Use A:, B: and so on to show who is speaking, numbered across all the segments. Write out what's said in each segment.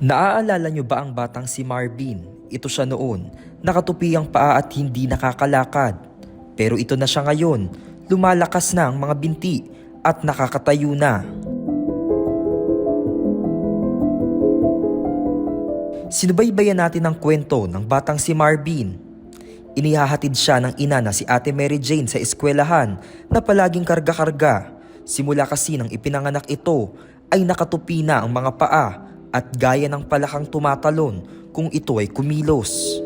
A: Naaalala nyo ba ang batang si Marvin? Ito siya noon, nakatupi ang paa at hindi nakakalakad. Pero ito na siya ngayon, lumalakas na ang mga binti at nakakatayo na. Sinubaybayan natin ang kwento ng batang si Marvin. Inihahatid siya ng ina na si Ate Mary Jane sa eskwelahan na palaging karga-karga. Simula kasi nang ipinanganak ito ay nakatupi na ang mga paa at gaya ng palakang tumatalon kung ito ay kumilos.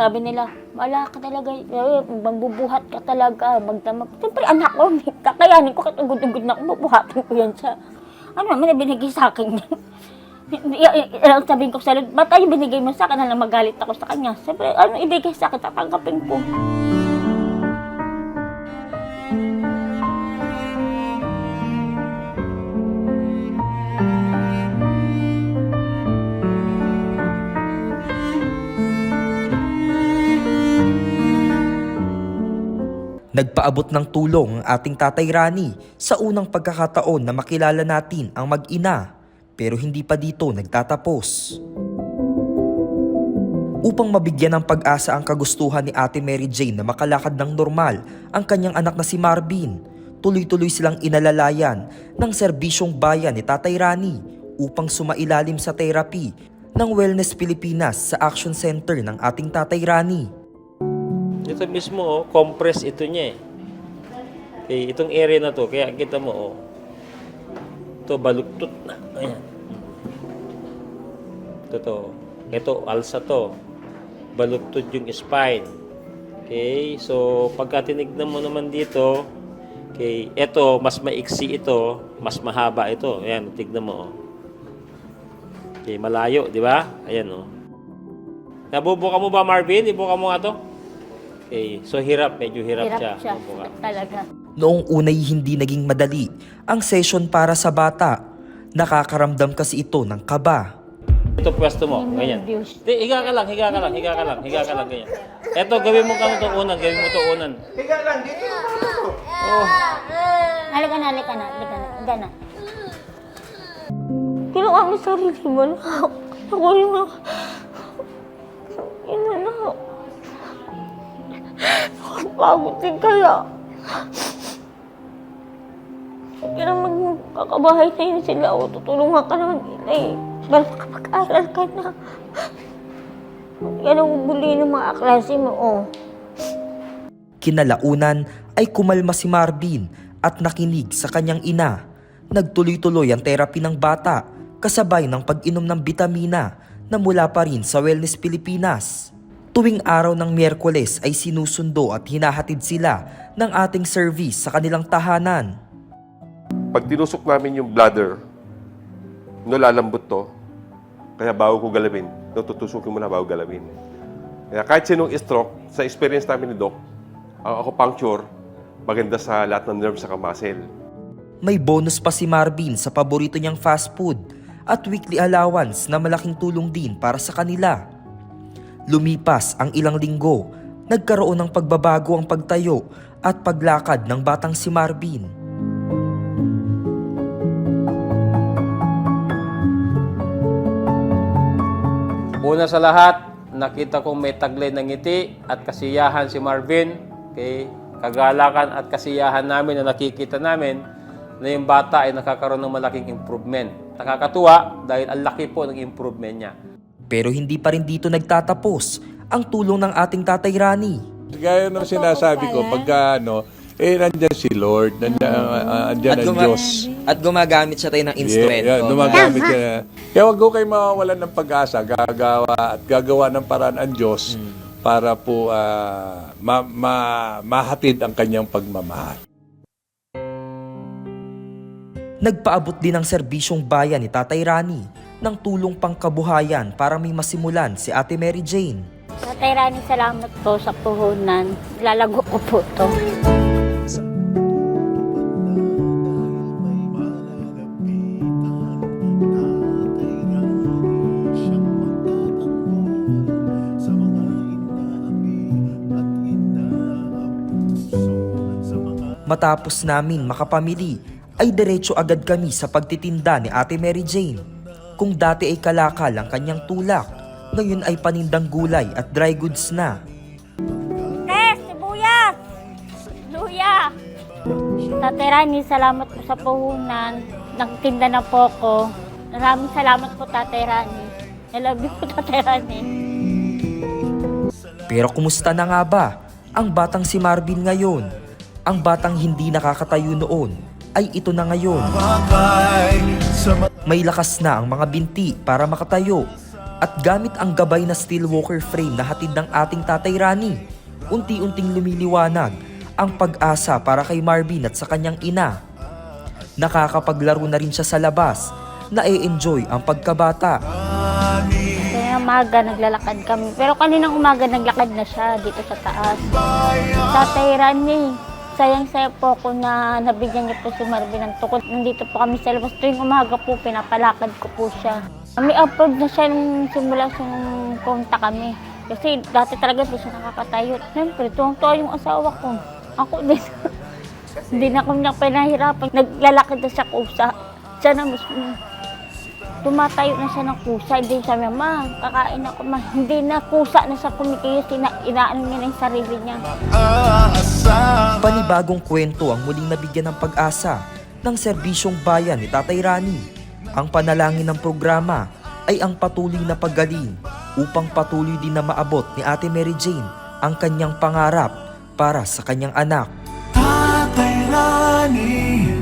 B: Sabi nila, wala ka talaga, eh, magbubuhat ka talaga, magdamag. Siyempre, anak ko, kakayanin ko, katugod-ugod na ako, bubuhatin ko yan sa, ano naman na binigay sa akin yan. Hindi, Ang sabihin ko sa ba't tayo binigay mo sa akin, na magalit ako sa kanya. Siyempre, ano ibigay sa akin, tatanggapin ko.
A: Nagpaabot ng tulong ang ating tatay Rani sa unang pagkakataon na makilala natin ang mag-ina pero hindi pa dito nagtatapos. Upang mabigyan ng pag-asa ang kagustuhan ni Ate Mary Jane na makalakad ng normal ang kanyang anak na si Marvin, tuloy-tuloy silang inalalayan ng serbisyong bayan ni Tatay Rani upang sumailalim sa therapy ng Wellness Pilipinas sa Action Center ng ating Tatay Rani.
C: Ito mismo, oh, compress ito niya eh. Okay, itong area na to, kaya kita mo, oh. Ito, baluktot na. Ayan. Ito to. Ito, alsa to. Baluktot yung spine. Okay, so pagka tinignan mo naman dito, okay, ito, mas maiksi ito, mas mahaba ito. Ayan, tignan mo, oh. Okay, malayo, di ba? Ayan, oh. Nabubuka mo ba, Marvin? Ibuka mo nga to. Okay, so hirap, medyo hirap,
B: Hirap
C: siya.
B: siya, talaga.
A: Noong unay hindi naging madali ang session para sa bata. Nakakaramdam kasi ito ng kaba.
C: Ito pwesto mo, ganyan.
B: nervyos.
C: Di, higa ka lang, higa ka lang, higa ka lang, higa ka lang, ganyan. Ito, gawin mo kano to unan, gawin mo to unan. Oh,
B: Halika na, halika na, halika na, halika na. Kinuha mo sarili mo. Ako yung Pagod din kaya. Kaya magkakabahay na yun sila o tutulungan ka naman nila eh. Para makapag-aral ka na. Yan ang buli ng mga klase mo, oh.
A: Kinalaunan ay kumalma si Marvin at nakinig sa kanyang ina. Nagtuloy-tuloy ang therapy ng bata kasabay ng pag-inom ng bitamina na mula pa rin sa Wellness Pilipinas. Tuwing araw ng Miyerkules ay sinusundo at hinahatid sila ng ating service sa kanilang tahanan.
D: Pag tinusok namin yung bladder, nalalambot to. Kaya bago ko galawin, natutusukin mo na bago galawin. Kaya kahit sinong stroke, sa experience namin ni Doc, ang acupuncture, maganda sa lahat ng nerves sa muscle.
A: May bonus pa si Marvin sa paborito niyang fast food at weekly allowance na malaking tulong din para sa kanila. Lumipas ang ilang linggo, nagkaroon ng pagbabago ang pagtayo at paglakad ng batang si Marvin.
C: Una sa lahat, nakita kong may taglay ng ngiti at kasiyahan si Marvin. Okay? Kagalakan at kasiyahan namin na nakikita namin na yung bata ay nakakaroon ng malaking improvement. Nakakatuwa dahil ang laki po ng improvement niya.
A: Pero hindi pa rin dito nagtatapos ang tulong ng ating tatay Rani.
E: Gaya ng sinasabi ko, pagka ano, eh, nandyan si Lord, nandyan, uh, andyan ang Diyos.
A: at gumagamit siya tayo ng
E: Yeah, yeah, dumagamit siya. Kaya wag ko kayo mawawalan ng pag-asa, gagawa at gagawa ng paraan ang Diyos para po ah, ma- ma- mahatid ang kanyang pagmamahal.
A: Nagpaabot din ng serbisyong bayan ni Tatay Rani ng tulong pangkabuhayan para may masimulan si Ate Mary Jane.
B: Tatay Rani, salamat po sa puhunan. Lalago ko po to.
A: Matapos namin makapamili ay diretso agad kami sa pagtitinda ni Ate Mary Jane. Kung dati ay kalakal ang kanyang tulak, ngayon ay panindang gulay at dry goods na.
B: Tess, sibuyas! Luya! Tate Rani, salamat po sa puhunan. Nagtinda na po ko. Maraming salamat po, Tate Rani. I love you po, Tate Rani.
A: Pero kumusta na nga ba ang batang si Marvin ngayon? Ang batang hindi nakakatayo noon ay ito na ngayon. May lakas na ang mga binti para makatayo at gamit ang gabay na steel walker frame na hatid ng ating tatay Rani, unti-unting lumiliwanag ang pag-asa para kay Marvin at sa kanyang ina. Nakakapaglaro na rin siya sa labas, na enjoy ang pagkabata.
B: Kaya umaga naglalakad kami. Pero kaninang umaga naglakad na siya dito sa taas. Tatay Rani, sayang-saya po ako na nabigyan niyo po si Marvin ng tukod. Nandito po kami sa labas. Tuwing umaga po, pinapalakad ko po siya. May upload na siya nung simula nung punta kami. Kasi dati talaga po siya nakakatayo. Siyempre, tuwang-tuwa yung asawa ko. Ako din. Hindi na ako niya pinahirapan. Naglalakad na siya kusa. Siya na mismo. Tumatayo na siya ng kusa. Hindi sabi, ma, kakain ako, ma. Hindi na kusa na siya kumikiyos. Ina inaano niya na yung sarili niya.
A: Panibagong kwento ang muling nabigyan ng pag-asa ng serbisyong bayan ni Tatay Rani. Ang panalangin ng programa ay ang patuloy na paggaling upang patuloy din na maabot ni Ate Mary Jane ang kanyang pangarap para sa kanyang anak.
F: Tatay Rani